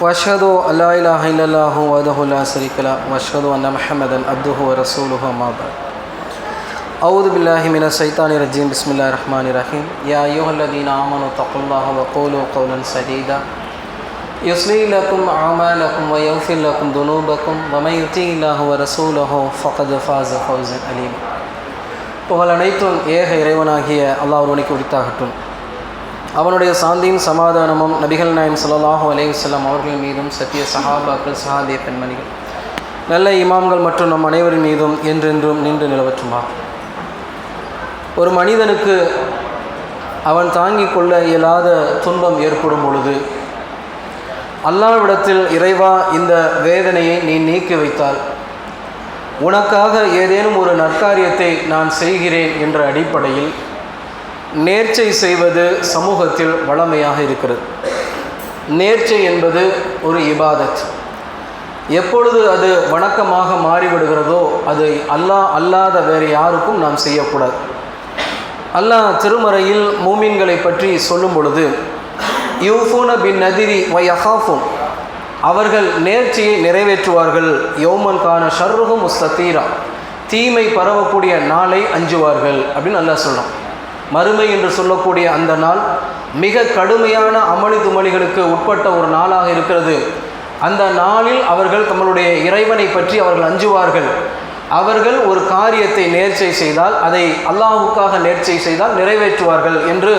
واشهد ان لا اله الا الله وحده لا شريك له واشهد ان محمدا عبده ورسوله اما بعد اعوذ بالله من الشيطان الرجيم بسم الله الرحمن الرحيم يا ايها الذين امنوا اتقوا الله وقولوا قولا سديدا يصلي لكم اعمالكم ويغفر لكم ذنوبكم ومن يطع الله ورسوله فقد فاز فوزا عليما புகழ் அனைத்தும் ஏக இறைவனாகிய அல்லாஹ் ஒருவனுக்கு உரித்தாகட்டும் அவனுடைய சாந்தியும் சமாதானமும் நபிகள் நாயம் சல்லாஹூ அலைஹி அவர்கள் மீதும் சத்திய சஹாபாக்கள் சஹாபிய பெண்மணிகள் நல்ல இமாம்கள் மற்றும் நம் அனைவரின் மீதும் என்றென்றும் நின்று நிலவற்றுமா ஒரு மனிதனுக்கு அவன் தாங்கிக் கொள்ள இயலாத துன்பம் ஏற்படும் பொழுது அல்லாவிடத்தில் இறைவா இந்த வேதனையை நீ நீக்கி வைத்தால் உனக்காக ஏதேனும் ஒரு நற்காரியத்தை நான் செய்கிறேன் என்ற அடிப்படையில் நேர்ச்சை செய்வது சமூகத்தில் வளமையாக இருக்கிறது. நேர்ச்சை என்பது ஒரு இபாதத். எப்பொழுது அது வணக்கமாக மாறிவிடுகிறதோ அது அல்லாஹ் அல்லாத வேறு யாருக்கும் நாம் செய்யக்கூடாது. அல்லாஹ் திருமறையில் மூமின்களை பற்றி சொல்லும் பொழுது யூஃபூன பின் நதிரி வயஹாஃபும் அவர்கள் நேர்ச்சியை நிறைவேற்றுவார்கள் யோமன் கான ஷர்ருகும் முஸ்தீரா தீமை பரவக்கூடிய நாளை அஞ்சுவார்கள் அப்படின்னு நல்லா சொல்லலாம் மறுமை என்று சொல்லக்கூடிய அந்த நாள் மிக கடுமையான அமளி துமளிகளுக்கு உட்பட்ட ஒரு நாளாக இருக்கிறது. அந்த நாளில் அவர்கள் தங்களுடைய இறைவனை பற்றி அவர்கள் அஞ்சுவார்கள். அவர்கள் ஒரு காரியத்தை நேர்ச்சை செய்தால் அதை அல்லாஹுக்காக நேர்ச்சை செய்தால் நிறைவேற்றுவார்கள் என்று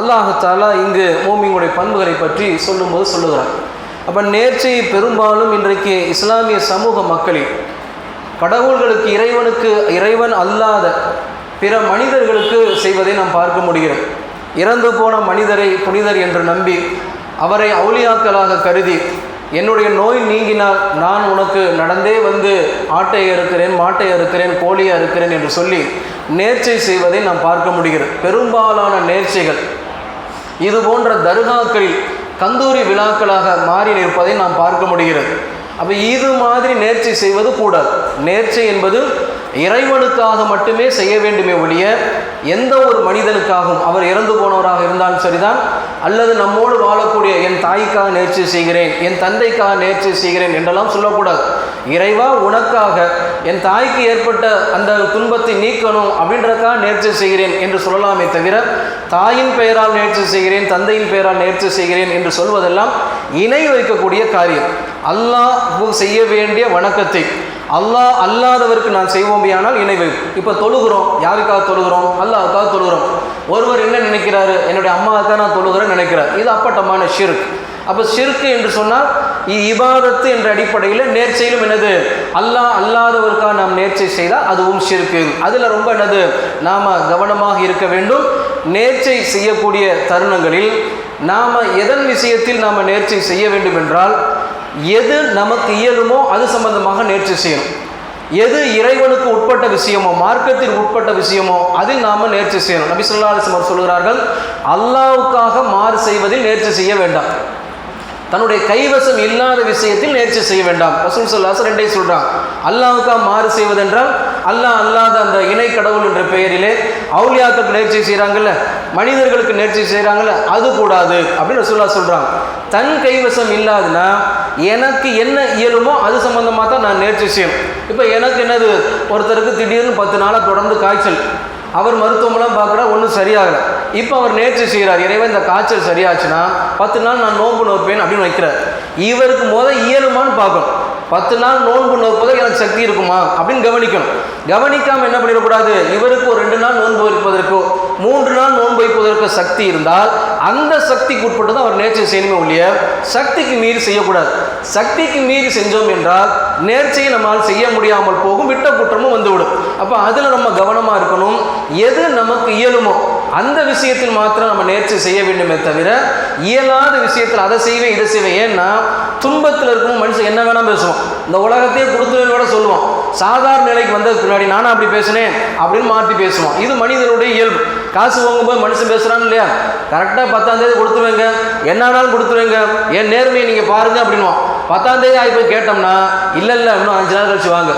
அல்லாஹு தாலா இங்கு மோமிங்களுடைய பண்புகளை பற்றி சொல்லும்போது சொல்லுகிறார். அப்போ நேர்ச்சையை பெரும்பாலும் இன்றைக்கு இஸ்லாமிய சமூக மக்களில் கடவுள்களுக்கு இறைவனுக்கு இறைவன் அல்லாத பிற மனிதர்களுக்கு செய்வதை நாம் பார்க்க முடிகிறது. இறந்து போன மனிதரை புனிதர் என்று நம்பி அவரை அவுளியாக்களாக கருதி என்னுடைய நோய் நீங்கினால் நான் உனக்கு நடந்தே வந்து ஆட்டை அறுக்கிறேன் மாட்டை அறுக்கிறேன் கோழியாக அறுக்கிறேன் என்று சொல்லி நேர்ச்சை செய்வதை நாம் பார்க்க முடிகிறது. பெரும்பாலான நேர்ச்சைகள் இது போன்ற தர்காக்களில் கந்தூரி விழாக்களாக மாறி நிற்பதை நாம் பார்க்க முடிகிறது. அப்போ இது மாதிரி நேர்ச்சி செய்வது கூடாது. நேர்ச்சி என்பது இறைவனுக்காக மட்டுமே செய்ய வேண்டுமே ஒழிய எந்த ஒரு மனிதனுக்காகவும் அவர் இறந்து போனவராக இருந்தாலும் சரிதான் அல்லது நம்மோடு வாழக்கூடிய என் தாய்க்காக நேர்ச்சி செய்கிறேன் என் தந்தைக்காக நேர்ச்சி செய்கிறேன் என்றெல்லாம் சொல்லக்கூடாது. இறைவா உனக்காக என் தாய்க்கு ஏற்பட்ட அந்த துன்பத்தை நீக்கணும் அப்படின்றதுக்காக நேர்ச்சி செய்கிறேன் என்று சொல்லலாமே தவிர தாயின் பெயரால் நேர்ச்சி செய்கிறேன் தந்தையின் பெயரால் நேர்ச்சி செய்கிறேன் என்று சொல்வதெல்லாம் இணை வைக்கக்கூடிய காரியம். அல்லாஹ் செய்ய வேண்டிய வணக்கத்தை அல்லாஹ் அல்லாதவருக்கு நான் செய்வோமையானால் இணை வைப்பு இப்போ தொழுகிறோம். யாருக்காக தொழுகிறோம்? அல்லாவுக்காக தொழுகிறோம். ஒருவர் என்ன நினைக்கிறாரு? என்னுடைய அம்மாவுக்காக நான் தொழுகிறேன்னு நினைக்கிறார். இது அப்பட்டமான ஷிர்க் அப்போ ஷிர்கு என்று சொன்னால் இபாதத்து என்ற அடிப்படையில் நேர்ச்சையிலும் என்னது? அல்லாஹ் அல்லாதவருக்காக நாம் நேர்ச்சை செய்தால் அதுவும் ஷிர்கு அதில் ரொம்ப என்னது? நாம் கவனமாக இருக்க வேண்டும். நேர்ச்சை செய்யக்கூடிய தருணங்களில் நாம் எதன் விஷயத்தில் நாம் நேர்ச்சை செய்ய வேண்டும் என்றால் எது நமக்கு இயலுமோ அது சம்பந்தமாக நேர்ச்சி செய்யணும். எது இறைவனுக்கு உட்பட்ட விஷயமோ மார்க்கத்திற்கு உட்பட்ட விஷயமோ அதில் நாம் நேர்ச்சி செய்யணும். நபி சொல்லா அலிஸ்மர் சொல்கிறார்கள் அல்லாவுக்காக மாறு செய்வதில் நேர்ச்சி செய்ய வேண்டாம். தன்னுடைய கைவசம் இல்லாத விஷயத்தில் நேர்ச்சி செய்ய வேண்டாம். ரசூல் சொல்லாச ரெண்டே சொல்கிறான் அல்லாவுக்காக மாறு செய்வதென்றால் அல்லாஹ் அல்லாத அந்த இணை கடவுள் என்ற பெயரிலே அவுலியாக்களுக்கு நேர்ச்சி செய்கிறாங்கல்ல மனிதர்களுக்கு நேர்ச்சி செய்கிறாங்கல்ல அது கூடாது அப்படின்னு ரசூல்லா சொல்கிறான் தன் கைவசம் இல்லாதுன்னா எனக்கு என்ன இயலுமோ அது சம்மந்தமாக தான் நான் நேர்ச்சி செய்யும் இப்போ எனக்கு என்னது? ஒருத்தருக்கு திடீர்னு பத்து நாளாக தொடர்ந்து காய்ச்சல். அவர் மருத்துவமெல்லாம் பார்க்குறா ஒன்றும் சரியாகலை. இப்போ அவர் நேற்று செய்கிறார் இறைவன் இந்த காய்ச்சல் சரியாச்சுன்னா பத்து நாள் நான் நோன்பு நோற்பேன் அப்படின்னு வைக்கிறார். இவருக்கு முத இயலுமான்னு பார்க்கணும். பத்து நாள் நோன்பு நோற்பதற்கு எனக்கு சக்தி இருக்குமா அப்படின்னு கவனிக்கணும். கவனிக்காமல் என்ன பண்ணிடக்கூடாது? இவருக்கு ஒரு ரெண்டு நாள் நோன்பு வைப்பதற்கோ மூன்று நாள் நோன்பு வைப்பதற்கு சக்தி இருந்தால் அந்த சக்திக்கு உட்பட்டு தான் அவர் நேர்ச்சி செய்யணுமே ஒழிய சக்திக்கு மீறி செய்யக்கூடாது. சக்திக்கு மீறி செஞ்சோம் என்றால் நேர்ச்சியை நம்மால் செய்ய முடியாமல் போகும் விட்ட குற்றமும் வந்துவிடும். அப்போ அதில் நம்ம கவனமாக இருக்கணும். எது நமக்கு இயலுமோ அந்த விஷயத்தில் மாத்திரம் நம்ம நேர்ச்சி செய்ய வேண்டுமே தவிர இயலாத விஷயத்தில் அதை செய்வேன் இதை செய்வேன். ஏன்னா துன்பத்தில் இருக்கும் மனுஷன் என்ன வேணால் பேசுவோம் இந்த உலகத்தையே கொடுத்துருன்னு கூட சொல்லுவோம் சாதாரண நிலைக்கு வந்ததுக்கு பின்னாடி நானும் அப்படி பேசினேன் அப்படின்னு மாற்றி பேசுவோம் இது மனிதனுடைய இயல்பு. காசு வாங்கும்போது மனுஷன் பேசுகிறான் இல்லையா? கரெக்டாக பத்தாம் தேதி கொடுத்துருவேங்க. என்னானாலும் கொடுத்துருவேங்க. என் நேர்மையை நீங்கள் பாருங்க அப்படின்வான் பத்தாம் தேதி ஆகி போய் கேட்டோம்னா இல்லை இல்லை இன்னும் அஞ்சு நாள் கழிச்சு வாங்க.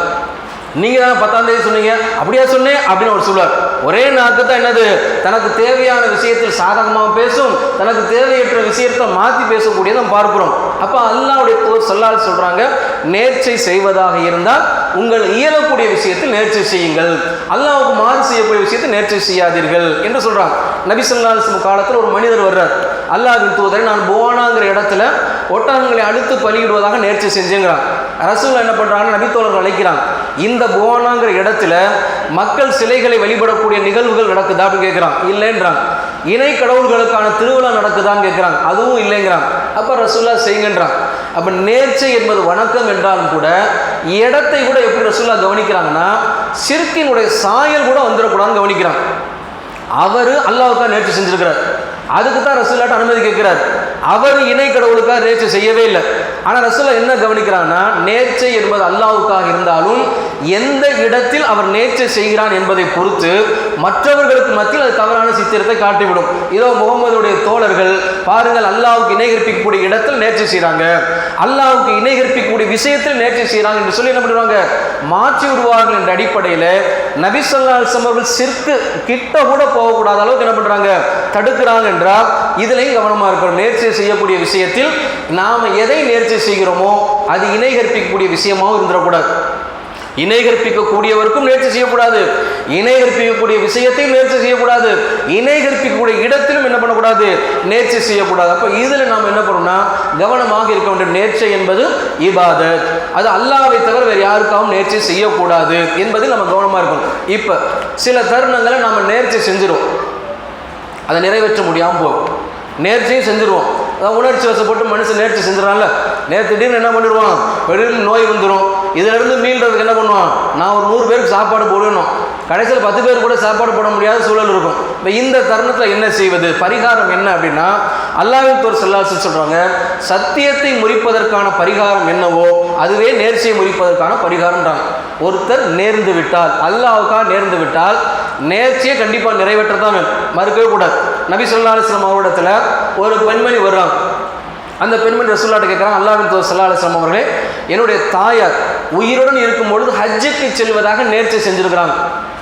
நீங்கள் தானே பத்தாம் தேதி சொன்னீங்க? அப்படியா சொன்னேன் அப்படின்னு அவர் சொல்லுவார். ஒரே நாக்கு தான் என்னது? தனக்கு தேவையான விஷயத்தில் சாதகமாக பேசும் தனக்கு தேவையற்ற விஷயத்தை மாற்றி பேசக்கூடியதான் நம்ம பார்க்கிறோம். அப்போ அல்லாவுடைய போர் சொல்லால் சொல்கிறாங்க நேர்ச்சை செய்வதாக இருந்தால் உங்கள் இயலக்கூடிய விஷயத்தில் நேர்ச்சை செய்யுங்கள். அல்லாவுக்கு மாறு செய்யக்கூடிய விஷயத்தை நேர்ச்சை செய்யாதீர்கள் என்று சொல்கிறாங்க நபி காலத்தில் ஒரு மனிதர் வர்றார். அல்லாஹ்வின் தூதரை நான் புவானாங்கிற இடத்துல ஒட்டகங்களை அழுத்து பலியிடுவதாக நேர்ச்சி செஞ்சுங்கிறான். ரசூல் என்ன பண்ணுறாங்க நபித்தோழர்கள் அழைக்கிறாங்க இந்த புவனாங்கிற இடத்துல மக்கள் சிலைகளை வழிபடக்கூடிய நிகழ்வுகள் நடக்குதா அப்படின்னு கேட்குறான் இல்லைன்றான். இணை கடவுள்களுக்கான திருவிழா நடக்குதான்னு கேட்குறாங்க அதுவும் இல்லைங்கிறான். அப்போ ரசூல்லா செய்யுங்கன்றான். அப்போ நேர்ச்சை என்பது வணக்கம் என்றாலும் கூட இடத்தை கூட எப்படி ரசூல்லா கவனிக்கிறாங்கன்னா சிறுக்கினுடைய சாயல் கூட வந்துடக்கூடாதுன்னு கவனிக்கிறான். அவர் அல்லாவுக்காக நேர்ச்சி செஞ்சிருக்கிறார். அதுக்கு தான் ரசூல்லாட்ட அனுமதி கேட்கிறார். அவர் இணை கடவுளுக்காக நேர்ச்சி செய்யவே இல்லை. ஆனால் ரசூலா என்ன கவனிக்கிறான்னா நேர்ச்சை என்பது அல்லாவுக்காக இருந்தாலும் எந்த இடத்தில் அவர் நேர்ச்சை செய்கிறான் என்பதை பொறுத்து மற்றவர்களுக்கு மத்தியில் அது தவறான சித்திரத்தை காட்டிவிடும். இதோ முகமதுடைய தோழர்கள் பாருங்கள் அல்லாவுக்கு இணை கற்பிக்கக்கூடிய இடத்தில் நேர்ச்சி செய்கிறாங்க அல்லாவுக்கு இணை கற்பிக்கக்கூடிய விஷயத்தில் நேர்ச்சி செய்கிறாங்க என்று சொல்லி என்ன பண்ணுவாங்க? மாற்றி விடுவார்கள் என்ற அடிப்படையில் நபிசல்லா அவர்கள் சிற்கு கிட்ட கூட போகக்கூடாத அளவுக்கு என்ன பண்ணுறாங்க தடுக்கிறாங்க என்றால் இதுலையும் கவனமாக இருக்கணும். நேர்ச்சி செய்யக்கூடிய விஷயத்தில் நாம் எதை நேர்ச்சி செய்கிறோமோ அது இணை கற்பிக்கக்கூடிய விஷயமாகவும் இருந்துடக்கூடாது. இணை கற்பிக்கக்கூடியவருக்கும் நேர்ச்சி செய்யக்கூடாது. இணை கற்பிக்கக்கூடிய விஷயத்தையும் நேர்ச்சி செய்யக்கூடாது. இணை கற்பிக்கக்கூடிய இடத்திலும் என்ன பண்ணக்கூடாது? நேர்ச்சி செய்யக்கூடாது. அப்போ இதில் நாம் என்ன பண்ணோம்னா கவனமாக இருக்க வேண்டிய நேர்ச்சை என்பது இபாதத். அது அல்லாவை தவிர வேறு யாருக்காகவும் நேர்ச்சி செய்யக்கூடாது என்பதில் நம்ம கவனமாக இருக்கணும். இப்போ சில தருணங்களை நம்ம நேர்ச்சி செஞ்சிடும் அதை நிறைவேற்ற முடியாமல் போகும். நேர்ச்சியும் செஞ்சிருவோம். உணர்ச்சி வசப்பட்டு மனுஷன் நேர்ச்சி செஞ்சிடறான்ல. நேற்று திடீர்னு என்ன பண்ணிடுவான்? திடீர்னு நோய் வந்துடும் இதிலிருந்து மீள்றதுக்கு என்ன பண்ணுவான்? நான் ஒரு நூறு பேருக்கு சாப்பாடு போடணும். கடைசியில் பத்து பேர் கூட சாப்பாடு போட முடியாத சூழல் இருக்கும். இப்போ இந்த தருணத்தில் என்ன செய்வது? பரிகாரம் என்ன அப்படின்னா அல்லாவின் தோர் செல்லாசு சொல்கிறாங்க சத்தியத்தை முறிப்பதற்கான பரிகாரம் என்னவோ அதுவே நேர்ச்சியை முறிப்பதற்கான பரிகாரம்ன்றாங்க. ஒருத்தர் நேர்ந்து விட்டால் அல்லாவுக்காக நேர்ந்து விட்டால் நேர்ச்சியை கண்டிப்பாக நிறைவேற்றத்தான் வேணும். மறுக்கவே கூடாது. நபி சொல்லா அலிஸ்லாம் அவரிடத்துல ஒரு பெண்மணி வருவாங்க அந்த பெண்மணி ரசூல்லாட்ட கேட்குறாங்க அல்லாவின் தோர் சல்லா அலிஸ்லாம் அவர்களே என்னுடைய தாயார் உயிருடன் இருக்கும் பொழுது ஹஜ்ஜுக்கு செல்வதாக நேர்ச்சி செஞ்சுருக்கிறாங்க.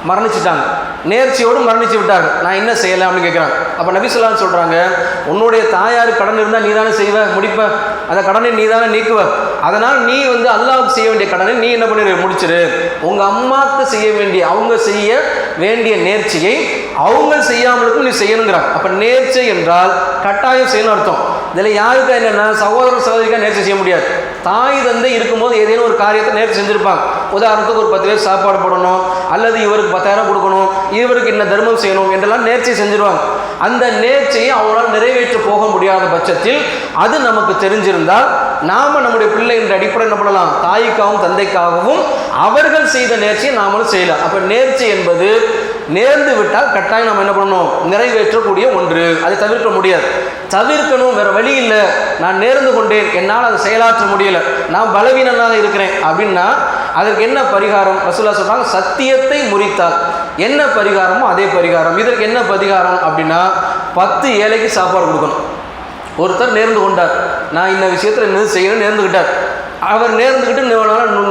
மரணிச்சிட்டாங்க. நேர்ச்சியோடு மரணிச்சு விட்டாங்க நான் என்ன செய்யலை? அப்படின்னு கேட்குறாங்க. அப்போ நபி சொல்லான்னு சொல்கிறாங்க உன்னுடைய தாயார் கடன் இருந்தால் நீ தானே செய்வ முடிப்ப. அந்த கடனை நீ தானே நீக்குவ. அதனால் நீ வந்து அல்லாவுக்கு செய்ய வேண்டிய கடனை நீ என்ன பண்ணிடு முடிச்சிரு. உங்கள் அம்மாவுக்கு செய்ய வேண்டிய அவங்க செய்ய வேண்டிய நேர்ச்சியை அவங்க செய்யாமலுக்கும் நீ செய்யணுங்கிறாங்க அப்போ நேர்ச்சை என்றால் கட்டாயம் செய்யணும் அர்த்தம். இதில் யாருக்கா என்னென்னா சகோதர சகோதரிக்கா நேர்ச்சி செய்ய முடியாது. தாய் தந்தை இருக்கும்போது ஏதேனும் ஒரு காரியத்தை நேர்ச்சி செஞ்சுருப்பாங்க. உதாரணத்துக்கு ஒரு பத்து பேர் சாப்பாடு போடணும் அல்லது இவருக்கு பத்தாயிரம் கொடுக்கணும் இவருக்கு என்ன தர்மம் செய்யணும் என்றெல்லாம் நேர்ச்சி செஞ்சுருவாங்க. அந்த நேர்ச்சியை அவங்களால் நிறைவேற்ற போக முடியாத பட்சத்தில் அது நமக்கு தெரிஞ்சிருந்தால் நாம் நம்முடைய பிள்ளை என்ற அடிப்படை என்ன பண்ணலாம்? தாய்க்காகவும் தந்தைக்காகவும் அவர்கள் செய்த நேர்ச்சியை நாமளும் செய்யலாம். அப்போ நேர்ச்சி என்பது நேர்ந்து விட்டால் கட்டாயம் நம்ம என்ன பண்ணணும்? நிறைவேற்றக்கூடிய ஒன்று. அதை தவிர்க்க முடியாது. தவிர்க்கணும் வேற வழி இல்லை. நான் நேர்ந்து கொண்டேன். என்னால் அதை செயலாற்ற முடியல. நான் பலவீனனாக இருக்கிறேன். அப்படின்னா அதற்கு என்ன பரிகாரம்? ரசூலா சொல்றாங்க சத்தியத்தை முறித்தால். என்ன பரிகாரமோ அதே பரிகாரம். இதற்கு என்ன பரிகாரம் அப்படின்னா பத்து ஏழைக்கு சாப்பாடு கொடுக்கணும். ஒருத்தர் நேர்ந்து கொண்டார். நான் இந்த விஷயத்தில் என்ன செய்யணும் நேர்ந்துக்கிட்டார் அவர் நேர்ந்துக்கிட்டு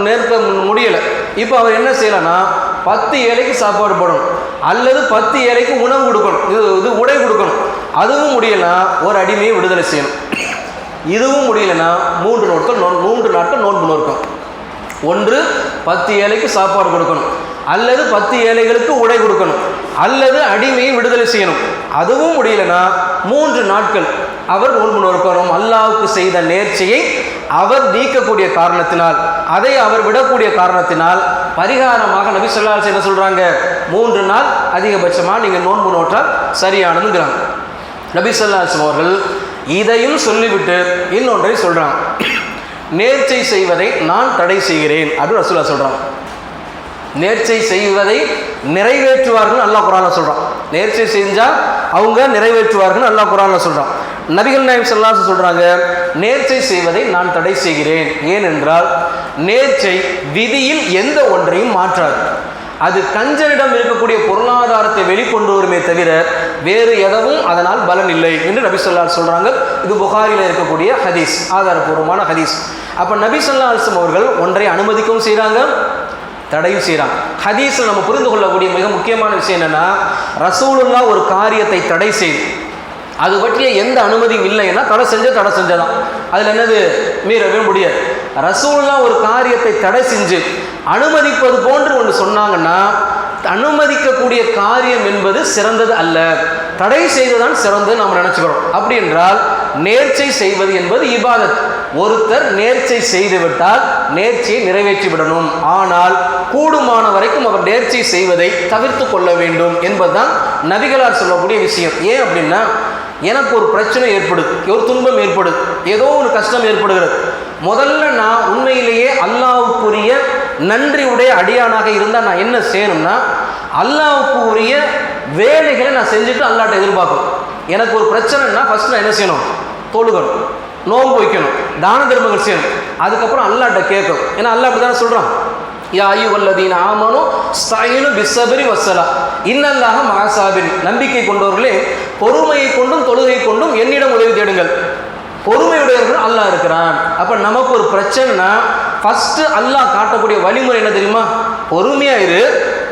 நேர்த்த முடியலை. இப்போ அவர் என்ன செய்யலைன்னா பத்து ஏழைக்கு சாப்பாடு போடணும். அல்லது பத்து ஏழைக்கு உணவு கொடுக்கணும். இது இது உடை கொடுக்கணும். அதுவும் முடியலனா ஒரு அடிமையை விடுதலை செய்யணும். இதுவும் முடியலனா மூன்று நாட்கள் நோ மூன்று நாட்கள் நோன்பு நோக்கம். ஒன்று பத்து ஏழைக்கு சாப்பாடு கொடுக்கணும். அல்லது பத்து ஏழைகளுக்கு உடை கொடுக்கணும். அல்லது அடிமையை விடுதலை செய்யணும். அதுவும் முடியலனா மூன்று நாட்கள் அவர் நோன்பு நோக்கணும் அல்லாவுக்கு செய்த நேர்ச்சியை அவர் நீக்கக்கூடிய காரணத்தினால் அதை அவர் விடக்கூடிய காரணத்தினால் பரிகாரமாக நபி சொல்லால் என்ன சொல்கிறாங்க மூன்று நாள் அதிகபட்சமாக நீங்கள் நோன்பு நோற்றால் சரியானதுங்கிறாங்க. நபி சொல்லாஸ் அவர்கள் இதையும் சொல்லிவிட்டு இன்னொன்றை சொல்கிறான் நேர்ச்சை செய்வதை நான் தடை செய்கிறேன் அப்படின்னு ரசூலா சொல்கிறான் நேர்ச்சை செய்வதை நிறைவேற்றுவார்கள் அல்லா குரான சொல்கிறான் நேர்ச்சை செஞ்சால் அவங்க நிறைவேற்றுவார்கள் அல்லா குரான சொல்கிறான் நபிகள் நாயம் செல்லாசு சொல்கிறாங்க நேர்ச்சை செய்வதை நான் தடை செய்கிறேன். ஏனென்றால் நேர்ச்சை விதியில் எந்த ஒன்றையும் மாற்றாது. அது கஞ்சனிடம் இருக்கக்கூடிய பொருளாதாரத்தை வெளிக்கொண்டு வருமே தவிர வேறு எதவும் அதனால் பலன் இல்லை. என்று நபி சொல்லால் சொல்கிறாங்க இது புகாரில் இருக்கக்கூடிய ஹதீஸ் ஆதாரபூர்வமான ஹதீஸ். அப்போ நபி சொல்லா அலிஸ்லம் அவர்கள் ஒன்றை அனுமதிக்கவும் செய்கிறாங்க தடையும் செய்கிறான் ஹதீஸில் நம்ம புரிந்து கொள்ளக்கூடிய மிக முக்கியமான விஷயம் என்னென்னா ரசூலுல்லா ஒரு காரியத்தை தடை செய்து அது பற்றிய எந்த அனுமதியும் இல்லைன்னா தடை செஞ்ச தடை செஞ்சதான். அதில் என்னது? மீறவே முடியாது. ரசூல்லாம் ஒரு காரியத்தை தடை செஞ்சு அனுமதிப்பது போன்று ஒன்று சொன்னாங்கன்னா அனுமதிக்கக்கூடிய காரியம் என்பது சிறந்தது அல்ல. தடை செய்வதுதான் சிறந்தது நாம் நினச்சிக்கிறோம். அப்படி என்றால் நேர்ச்சை செய்வது என்பது இபாதத். ஒருத்தர் நேர்ச்சை செய்துவிட்டால் நேர்ச்சியை நிறைவேற்றி விடணும் ஆனால் கூடுமான வரைக்கும் அவர் நேர்ச்சி செய்வதை தவிர்த்து கொள்ள வேண்டும் என்பதுதான் நபிகளார் சொல்லக்கூடிய விஷயம். ஏன் அப்படின்னா எனக்கு ஒரு பிரச்சனை ஏற்படுது ஒரு துன்பம் ஏற்படுது ஏதோ ஒரு கஷ்டம் ஏற்படுகிறது. முதல்ல நான் உண்மையிலேயே அல்லாவுக்குரிய நன்றி உடைய அடியானாக இருந்தால் நான் என்ன செய்யணும்னா அல்லாவுக்கு உரிய வேலைகளை நான் செஞ்சுட்டு அல்லாட்ட எதிர்பார்க்கணும். எனக்கு ஒரு பிரச்சனைனா ஃபஸ்ட் நான் என்ன செய்யணும்? தொழுகணும். நோன்பு வைக்கணும் தான தர்மங்கள் செய்யணும். அதுக்கப்புறம் அல்லாட்ட கேட்கணும். ஏன்னா அல்லா அப்படி தானே சொல்கிறான் யா ஐயோ வல்லதீன் ஆமனும் ஸ்தாயினு விசபரி வசலா இன்னல்லாக மகாசாபின் நம்பிக்கை கொண்டவர்களே பொறுமையை கொண்டும் தொழுகை கொண்டும் என்னிடம் உதவி தேடுங்கள். பொறுமையுடையவர்கள் அல்லாஹ் இருக்கிறான். அப்போ நமக்கு ஒரு பிரச்சனைனா ஃபஸ்ட்டு அல்லாஹ் காட்டக்கூடிய வழிமுறை என்ன தெரியுமா? பொறுமையாக இரு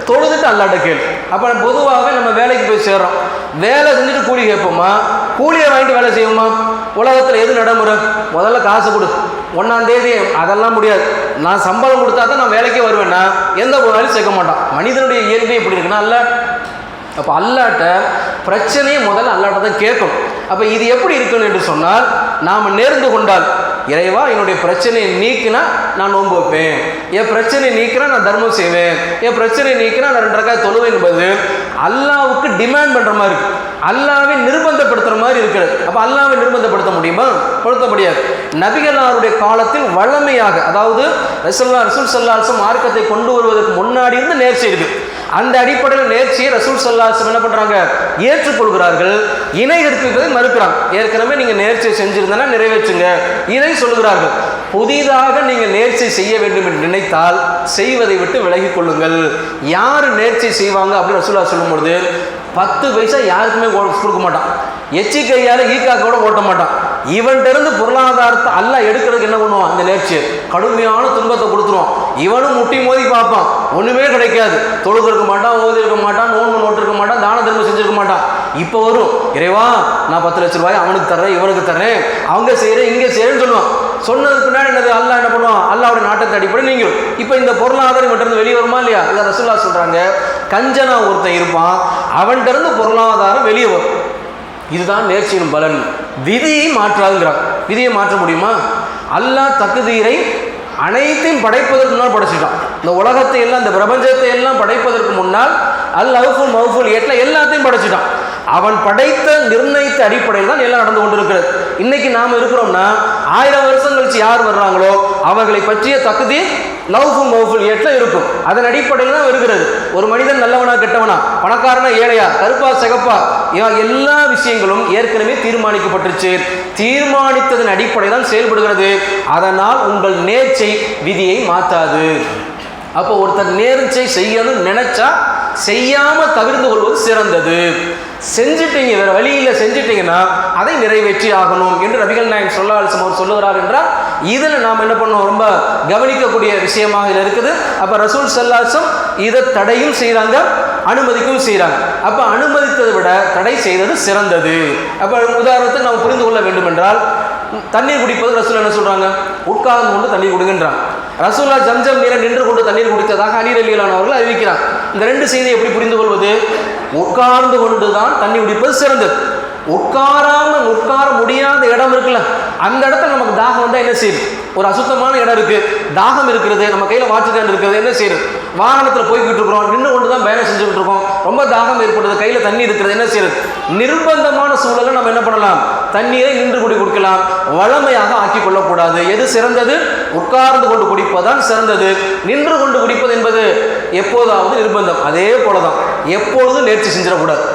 தொழுதுட்டு அல்லாட்ட கேள். அப்போ பொதுவாக நம்ம வேலைக்கு போய் சேர்றோம். வேலை செஞ்சுட்டு கூலி கேட்போமா? கூலியை வாங்கிட்டு வேலை செய்வோமா? உலகத்தில் எது நடைமுறை? முதல்ல காசு கொடு. ஒன்றாம் தேதி அதெல்லாம் முடியாது. நான் சம்பளம் கொடுத்தா தான் நான் வேலைக்கே வருவேன்னா எந்த ஒரு சேர்க்க மாட்டான். மனிதனுடைய இயல்பு எப்படி இருக்குன்னா அல்ல? அப்போ அல்லாட்ட பிரச்சனையை முதல்ல அல்லாட்ட தான் கேட்கும். அப்போ இது எப்படி இருக்கணும் என்று சொன்னால் நாம் நேர்ந்து கொண்டால் இறைவா என்னுடைய பிரச்சனையை நீக்கினா நான் நோன்பு வைப்பேன். என் பிரச்சனையை நீக்கினா நான் தர்மம் செய்வேன். என் பிரச்சனையை நீக்கினா நான் ரெண்டு ரக்காய் தொழுவேன் என்பது அல்லாவுக்கு டிமாண்ட் பண்ணுற மாதிரி இருக்கு. அல்லாவை நிர்பந்தப்படுத்துகிற மாதிரி இருக்கிறது. அப்போ அல்லாவை நிர்பந்தப்படுத்த முடியுமா? படுத்த முடியாது. நபிகளாருடைய காலத்தில் வழமையாக அதாவது ரசல்லா ரசூல் சல்லாசம் மார்க்கத்தை கொண்டு வருவதற்கு முன்னாடி இருந்து நேர்ச்சி இருக்குது அந்த அடிப்படையில் நேர்ச்சியை ரசூல் சல்லாசம் என்ன பண்ணுறாங்க ஏற்றுக்கொள்கிறார்கள். இணை இருக்கிறதை மறுக்கிறாங்க. ஏற்கனவே நீங்கள் நேர்ச்சியை செஞ்சுருந்தனா நிறைவேற்றுங்க. இதை சொல்கிறார்கள் புதிதாக நீங்கள் நேர்ச்சி செய்ய வேண்டும் என்று நினைத்தால் செய்வதை விட்டு விலகிக் கொள்ளுங்கள். யார் நேர்ச்சி செய்வாங்க அப்படின்னு ரசூலா சொல்லும்பொழுது பத்து பைசா யாருக்குமே கொ- கொடுக்க மாட்டான். எச்சி கையால் ஈக்கா கூட ஓட்ட மாட்டான். இவன்கிட்டருந்து பொருளாதாரத்தை அல்ல எடுக்கிறதுக்கு என்ன பண்ணுவான்? அந்த நேர்ச்சி கடுமையான துன்பத்தை கொடுத்துருவான். இவனும் முட்டி மோதி பார்ப்பான். ஒன்றுமே கிடைக்காது. தொழுது இருக்க மாட்டான் ஓதி இருக்க மாட்டான் நோன்பு நோட்டு இருக்க மாட்டான் தான தர்மம் செஞ்சுருக்க மாட்டான். இப்போ வரும். இறைவா நான் பத்து லட்ச ரூபாய் அவனுக்கு தர்றேன் இவனுக்கு தர்றேன். அவங்க செய்கிறேன் இங்கே செய்கிறேன்னு சொல்லுவான். சொன்னதுக்கு பின்னாடி என்னது? அல்லாஹ் என்ன பண்ணுவான்? அல்லாவுடைய நாட்டத்தை அடிப்படை நீங்கள் இப்போ இந்த பொருளாதாரம் இவன்ட்ட இருந்து வெளியே வருமா இல்லையா? இதை ரசுல்லா சொல்கிறாங்க கஞ்சனா ஒருத்தன் இருப்பான் அவன்கிட்ட இருந்து பொருளாதாரம் வெளியே வரும். இதுதான் நேர்ச்சியின் பலன். விதியை மாற்றாதுங்கிறான். விதியை மாற்ற முடியுமா? அல்லாஹ் தகுதீரை அனைத்தையும் படைப்பதற்கு முன்னால் படைச்சிட்டான். இந்த உலகத்தை எல்லாம் இந்த பிரபஞ்சத்தை எல்லாம் படைப்பதற்கு முன்னால் அல் அவுஃபுல் மவுஃபுல் எட்ல எல்லாத்தையும் படைச்சிட்டான். அவன் படைத்த நிர்ணயித்த அடிப்படையில் தான் எல்லாம் நடந்து கொண்டிருக்கிறது. இன்னைக்கு நாம் இருக்கிறோம்னா ஆயிரம் வருஷம் கழிச்சு யார் வர்றாங்களோ அவர்களை பற்றிய தகுதி லவ்ஃபு மவுஃபுல் ஏட்ல இருக்கும். அதன் அடிப்படையில் தான் இருக்கிறது ஒரு மனிதன் நல்லவனா கெட்டவனா? பணக்காரனா ஏழையா? கருப்பா சிகப்பா? எல்லா விஷயங்களும் ஏற்கனவே தீர்மானிக்கப்பட்டுருச்சு. தீர்மானித்ததன் அடிப்படை தான் செயல்படுகிறது. அதனால் உங்கள் நேர்ச்சை விதியை மாற்றாது. அப்போ ஒருத்தர் நேர்ச்சை செய்யணும்னு நினைச்சா செய்யாம தவிர்த்து கொள்வது சிறந்தது. செஞ்சிட்டீங்க வேற வழியில் செஞ்சிட்டீங்கன்னா அதை நிறைவேற்றி ஆகணும் என்று ரபிகள் நாயக் சொல்லால் அவர் சொல்லுகிறார் என்றால் இதில் நாம் என்ன பண்ணோம் ரொம்ப கவனிக்கக்கூடிய விஷயமாக இதில் இருக்குது. அப்போ ரசூல் சல்லாசம் இதை தடையும் செய்கிறாங்க அனுமதிக்கும் செய்கிறாங்க. அப்போ அனுமதித்ததை விட தடை செய்தது சிறந்தது. அப்போ உதாரணத்தை நாம் புரிந்து கொள்ள வேண்டும் என்றால் தண்ணீர் குடிப்பது ரசூல் என்ன சொல்கிறாங்க உட்கார்ந்து கொண்டு தண்ணீர் குடிக்கின்றான் ரசூல்லா ஜம்ஜம் நீரை நின்று கொண்டு தண்ணீர் குடித்ததாக அலி ரலியலானவர்கள் அறிவிக்கிறார் இந்த ரெண்டு செய்தியை எப்படி புரிந்து கொள்வது உட்கார்ந்து கொண்டு தான் தண்ணி குடிப்பது சிறந்தது. உட்காராம உட்கார முடியாத இடம் இருக்குல்ல அந்த இடத்துல நமக்கு தாகம் வந்தால் என்ன செய்யுது ஒரு அசுத்தமான இடம் இருக்கு. தாகம் இருக்கிறது நம்ம கையில் வாட்டர் இருக்கிறது என்ன செய்யுது வாகனத்தில் போய்கிட்டு இருக்கிறோம். நின்று கொண்டு தான் பயணம் செஞ்சுக்கிட்டு இருக்கோம். ரொம்ப தாகம் ஏற்படுது. கையில் தண்ணி இருக்கிறது என்ன செய்யுது நிர்பந்தமான சூழலை நம்ம என்ன பண்ணலாம்? தண்ணீரை நின்று குடி குடிக்கலாம். வளமையாக ஆக்கி கொள்ளக்கூடாது. எது சிறந்தது? உட்கார்ந்து கொண்டு குடிப்பதுதான் சிறந்தது. நின்று கொண்டு குடிப்பது என்பது எப்போதாவது நிர்பந்தம். அதே போலதான். எப்பொழுதும் நேர்ச்சி செஞ்சிடக்கூடாது.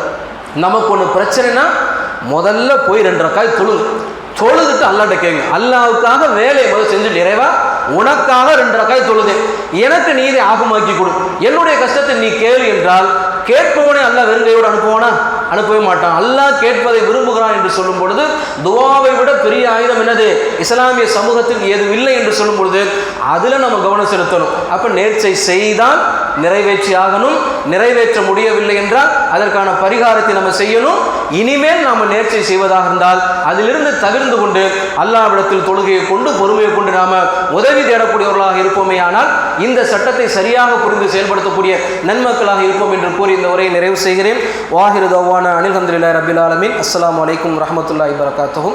நமக்கு ஒன்று பிரச்சனைனா முதல்ல போய் ரெண்டு ரக்காய் தொழுது. தொழுதுட்டு அல்லாட்ட கேங்க அல்லாவுக்காக வேலையை முதல் செஞ்சுட்டு இறைவா உனக்காக ரெண்டு ரக்காய் தொழுதேன் எனக்கு நீரை ஆகமாக்கி கொடு. என்னுடைய கஷ்டத்தை நீ கேளு என்றால் கேட்பவனே அல்ல வெறுங்கையோடு அனுப்புவானா? அனுப்பவே மாட்டான். அல்லாஹ் கேட்பதை விரும்புகிறான் என்று சொல்லும் பொழுது துவாவை விட பெரிய ஆயுதம் என்னது? இஸ்லாமிய சமூகத்தில் எதுவும் இல்லை என்று சொல்லும் பொழுது அதில் நம்ம கவனம் செலுத்தணும். அப்போ நேர்ச்சை செய்தால் நிறைவேற்றி ஆகணும் நிறைவேற்ற முடியவில்லை என்றால் அதற்கான பரிகாரத்தை நம்ம செய்யணும். இனிமேல் நாம் நேர்ச்சை செய்வதாக இருந்தால் அதிலிருந்து தவிர்ந்து கொண்டு அல்லாவிடத்தில் தொழுகையை கொண்டு பொறுமையை கொண்டு நாம் உதவி தேடக்கூடியவர்களாக இருப்போமே ஆனால் இந்த சட்டத்தை சரியாக புரிந்து செயல்படுத்தக்கூடிய நன்மக்களாக இருப்போம் என்று கூறி இந்த உரையை நிறைவு செய்கிறேன். வாஹிரு தவான அனில் ஹந்திரில்லா ரபில் ஆலமின். அஸ்லாம் வலைக்கம் ரஹமத்துல்லாஹி வரகாத்தகும்